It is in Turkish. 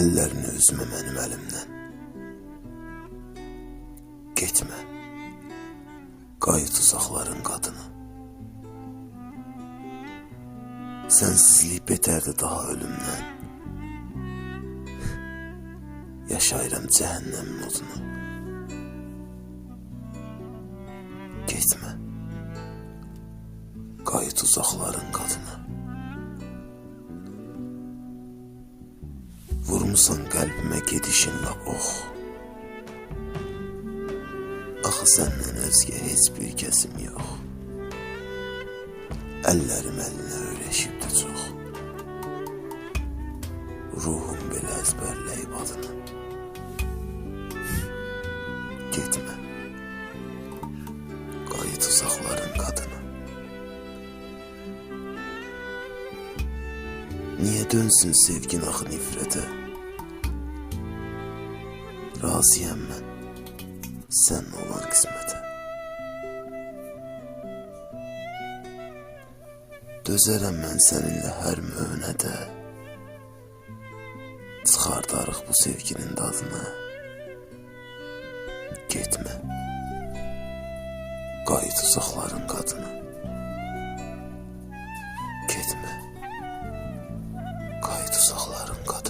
Əllərini üzmə mənim əlimdən. Getmə. Qayıt uzaqların qadını. Sənsizlik betərdi daha ölümdən. Yaşayıram cəhənnəmin odunu. Getmə. Qayıt uzaqların qadını. Vurmusan qəlbimə gedişinlə ox. Axı səndən özgə heç bir kəsim yox. Əllərim əlinə öyrəşibdi çox. Ruhum belə əzbərləyib adını. Getmə. Qayıt uzaqların qadını. Niyə dönsün sevgin axı nifrətə? Razıyam mən sən olan qismətə. Dözərəm mən səninlə hər möhnədə. Çıxardarıq bu sevginin dadını. Getmə. Qayıt uzaqların qadını. Getmə. Qayıt uzaqların qadını.